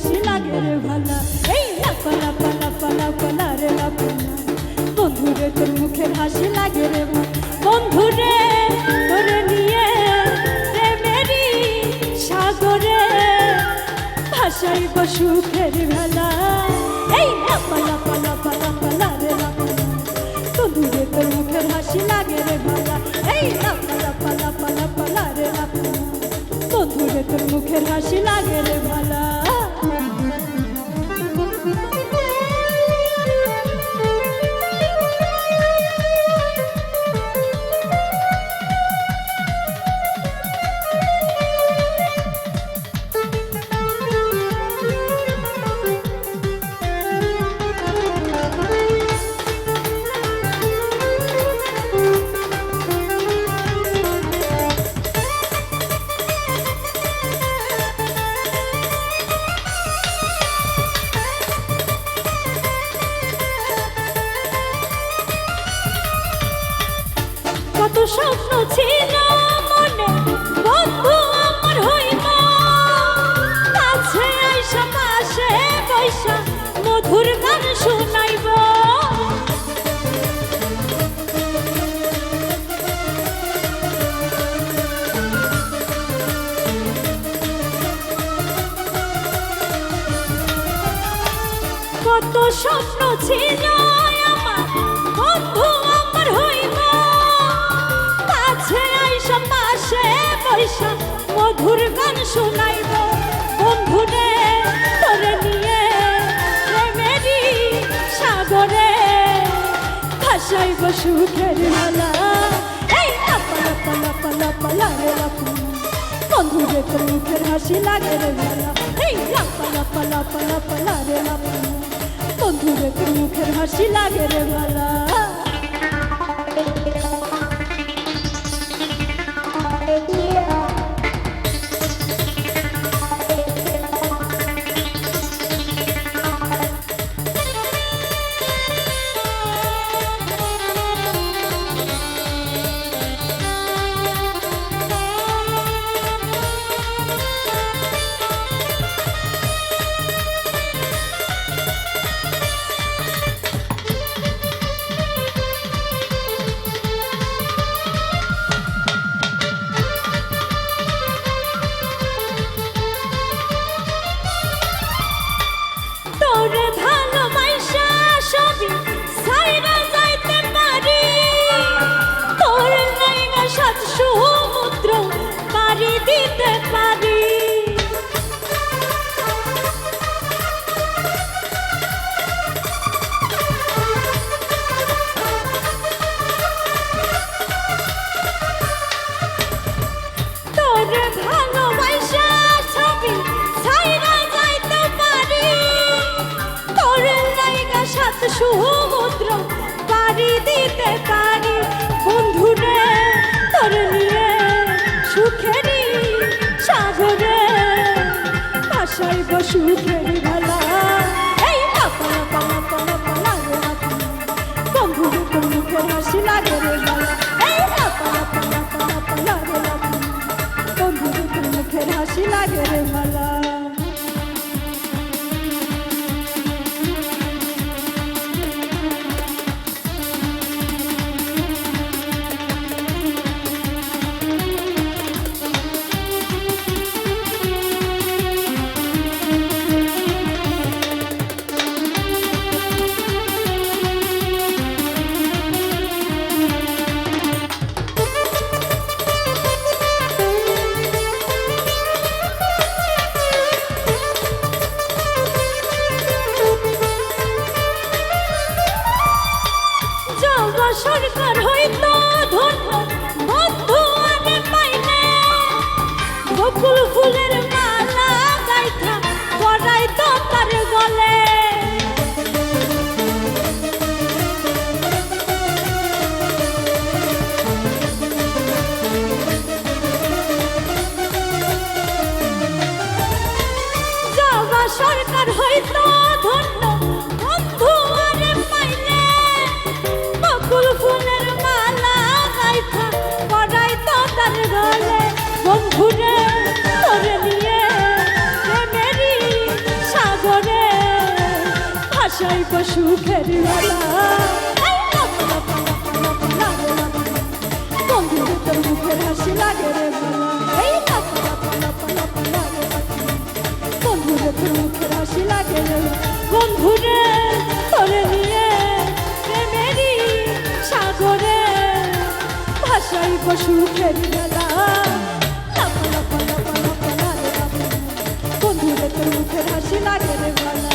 হাসি লাগে রে ভালা। এই না পালা পালা পালা রে লাপালা বন্ধু রে তোর মুখে হাসি লাগে রে বন্ধু রে তোর নিয়ে প্রেমেরি সাগরে ভাষাই সুখের ভেলা। এই না পালা পালা পালা রে লাপালা বন্ধু রে তোর মুখে হাসি লাগে রে ভালা। এই লাপালা পালা পালা পালা রে লাপালা বন্ধু রে তোর মুখে হাসি লাগে রে ভালা। স্বপ্ন ছিল মনে। বন্ধু আমার হইব কাছে আইসা, পাশে বৈশা মধুর গান শুনাইব। কত স্বপ্ন ছিল ভাসাইব সুখের মালা। এই লাপালা পালা পালা পালা রে বন্ধু রে তোর মুখের হাসি লাগে রে ভালা এই লাপালা পালা পালা পালা রে বন্ধু রে তোর মুখের হাসি লাগে রে ভালা সমুদ্র, পাড়ি দিতে পারি। বন্ধুরে তোর নিয়ে সুখেরই সাগরে। ভাসাইব সুখের ভালা এই পালা পালা পালা তোর মুখের হাসি লাগে রে এই পালা পালা পালা পালা তোর মুখের হাসি লাগে রে সরকার হইতো বেলা পালা রে লাপালা। বন্ধুরে তোর মুখের হাসি লাগে রে। বন্ধুরে তোর হাসি লাগে রে বন্ধুরে তোরে নিয়ে প্রেমেরই সাগরে ভাষাই বেলা লাগে বাবু। বন্ধুরে তোর মুখের হাসি লাগে রে ভালা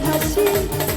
hasil